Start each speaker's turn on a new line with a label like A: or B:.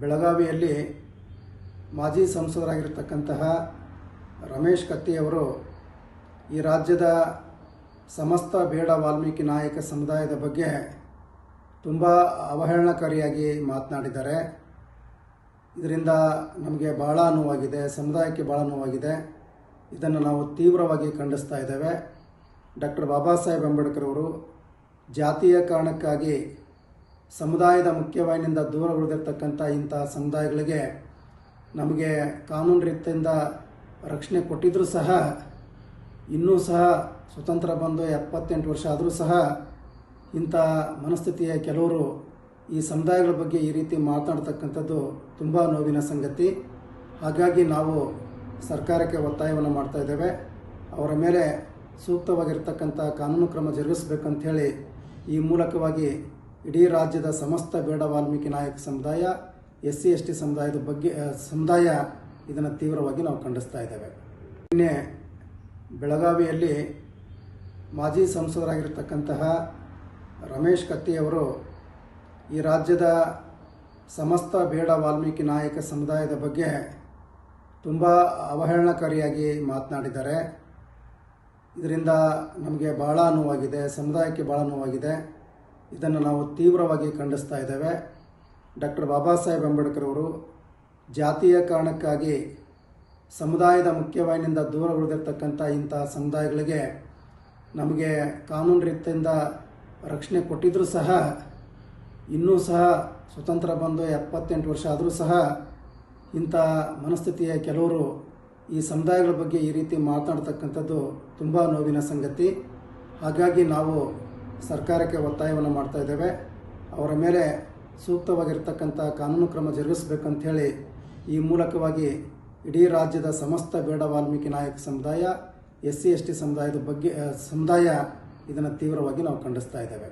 A: ಬೆಳಗಾವಿಯಲ್ಲಿ ಮಾಜಿ ಸಂಸದರಾಗಿರ್ತಕ್ಕಂತಹ ರಮೇಶ್ ಕತ್ತಿಯವರು ಈ ರಾಜ್ಯದ ಸಮಸ್ತ ಬೇಡ ವಾಲ್ಮೀಕಿ ನಾಯಕ ಸಮುದಾಯದ ಬಗ್ಗೆ ತುಂಬ ಅವಹೇಳನಕಾರಿಯಾಗಿ ಮಾತನಾಡಿದ್ದಾರೆ. ಇದರಿಂದ ನಮಗೆ ಭಾಳ ನೋವಾಗಿದೆ, ಸಮುದಾಯಕ್ಕೆ ಭಾಳ ನೋವಾಗಿದೆ. ಇದನ್ನು ನಾವು ತೀವ್ರವಾಗಿ ಖಂಡಿಸ್ತಾ ಇದ್ದೇವೆ. ಡಾಕ್ಟರ್ ಬಾಬಾ ಸಾಹೇಬ್ ಅಂಬೇಡ್ಕರ್ ಅವರು ಜಾತಿಯ ಕಾರಣಕ್ಕಾಗಿ ಸಮುದಾಯದ ಮುಖ್ಯವಾಹಿನಿಂದ ದೂರ ಉಳಿದಿರ್ತಕ್ಕಂಥ ಇಂಥ ಸಮುದಾಯಗಳಿಗೆ ನಮಗೆ ಕಾನೂನು ರೀತಿಯಿಂದ ರಕ್ಷಣೆ ಕೊಟ್ಟಿದ್ದರೂ ಸಹ, ಇನ್ನೂ ಸಹ ಸ್ವತಂತ್ರ ಬಂದು ಎಪ್ಪತ್ತೆಂಟು ವರ್ಷ ಆದರೂ ಸಹ ಇಂಥ ಮನಸ್ಥಿತಿಯ ಕೆಲವರು ಈ ಸಮುದಾಯಗಳ ಬಗ್ಗೆ ಈ ರೀತಿ ಮಾತನಾಡ್ತಕ್ಕಂಥದ್ದು ತುಂಬ ನೋವಿನ ಸಂಗತಿ. ಹಾಗಾಗಿ ನಾವು ಸರ್ಕಾರಕ್ಕೆ ಒತ್ತಾಯವನ್ನು ಮಾಡ್ತಾ ಇದ್ದೇವೆ. ಅವರ ಮೇಲೆ ಸೂಕ್ತವಾಗಿರ್ತಕ್ಕಂಥ ಕಾನೂನು ಕ್ರಮ ಜರುಗಿಸಬೇಕಂಥೇಳಿ ಈ ಮೂಲಕವಾಗಿ ಇಡೀ ರಾಜ್ಯದ ಸಮಸ್ತ ಬೇಡ ವಾಲ್ಮೀಕಿ ನಾಯಕ ಸಮುದಾಯ ಎಸ್ ಸಿ ಎಸ್ ಟಿ ಸಮುದಾಯದ ಬಗ್ಗೆ ಸಮುದಾಯ ಇದನ್ನು ತೀವ್ರವಾಗಿ ನಾವು ಖಂಡಿಸ್ತಾ ಇದ್ದೇವೆ. ನಿನ್ನೆ ಬೆಳಗಾವಿಯಲ್ಲಿ ಮಾಜಿ ಸಂಸದರಾಗಿರ್ತಕ್ಕಂತಹ ರಮೇಶ್ ಕತ್ತಿಯವರು ಈ ರಾಜ್ಯದ ಸಮಸ್ತ ಬೇಡ ವಾಲ್ಮೀಕಿ ನಾಯಕ ಸಮುದಾಯದ ಬಗ್ಗೆ ತುಂಬ ಅವಹೇಳನಕಾರಿಯಾಗಿ ಮಾತನಾಡಿದ್ದಾರೆ. ಇದರಿಂದ ನಮಗೆ ಭಾಳ ನೋವಾಗಿದೆ, ಸಮುದಾಯಕ್ಕೆ ಭಾಳ ನೋವಾಗಿದೆ. ಇದನ್ನು ನಾವು ತೀವ್ರವಾಗಿ ಖಂಡಿಸ್ತಾ ಇದ್ದೇವೆ. ಡಾಕ್ಟರ್ ಬಾಬಾ ಸಾಹೇಬ್ ಅಂಬೇಡ್ಕರ್ ಅವರು ಜಾತಿಯ ಕಾರಣಕ್ಕಾಗಿ ಸಮುದಾಯದ ಮುಖ್ಯವಾಹಿನಿಯಿಂದ ದೂರ ಉಳಿದಿರ್ತಕ್ಕಂಥ ಇಂಥ ಸಮುದಾಯಗಳಿಗೆ ನಮಗೆ ಕಾನೂನು ರೀತಿಯಿಂದ ರಕ್ಷಣೆ ಕೊಟ್ಟಿದ್ದರೂ ಸಹ, ಇನ್ನೂ ಸಹ ಸ್ವತಂತ್ರ ಬಂದು ಎಪ್ಪತ್ತೆಂಟು ವರ್ಷ ಆದರೂ ಸಹ ಇಂಥ ಮನಸ್ಥಿತಿಯ ಕೆಲವರು ಈ ಸಮುದಾಯಗಳ ಬಗ್ಗೆ ಈ ರೀತಿ ಮಾತನಾಡ್ತಕ್ಕಂಥದ್ದು ತುಂಬ ನೋವಿನ ಸಂಗತಿ. ಹಾಗಾಗಿ ನಾವು ಸರ್ಕಾರಕ್ಕೆ ಒತ್ತಾಯವನ್ನು ಮಾಡ್ತಾ ಇದ್ದೇವೆ. ಅವರ ಮೇಲೆ ಸೂಕ್ತವಾಗಿರ್ತಕ್ಕಂಥ ಕಾನೂನು ಕ್ರಮ ಜರುಗಿಸಬೇಕಂಥೇಳಿ ಈ ಮೂಲಕವಾಗಿ ಇಡೀ ರಾಜ್ಯದ ಸಮಸ್ತ ಬೇಡ ವಾಲ್ಮೀಕಿ ನಾಯಕ ಸಮುದಾಯ ಎಸ್ ಸಿ ಎಸ್ ಟಿ ಸಮುದಾಯದ ಬಗ್ಗೆ ಸಮುದಾಯ ಇದನ್ನು ತೀವ್ರವಾಗಿ ನಾವು ಖಂಡಿಸ್ತಾ ಇದ್ದೇವೆ.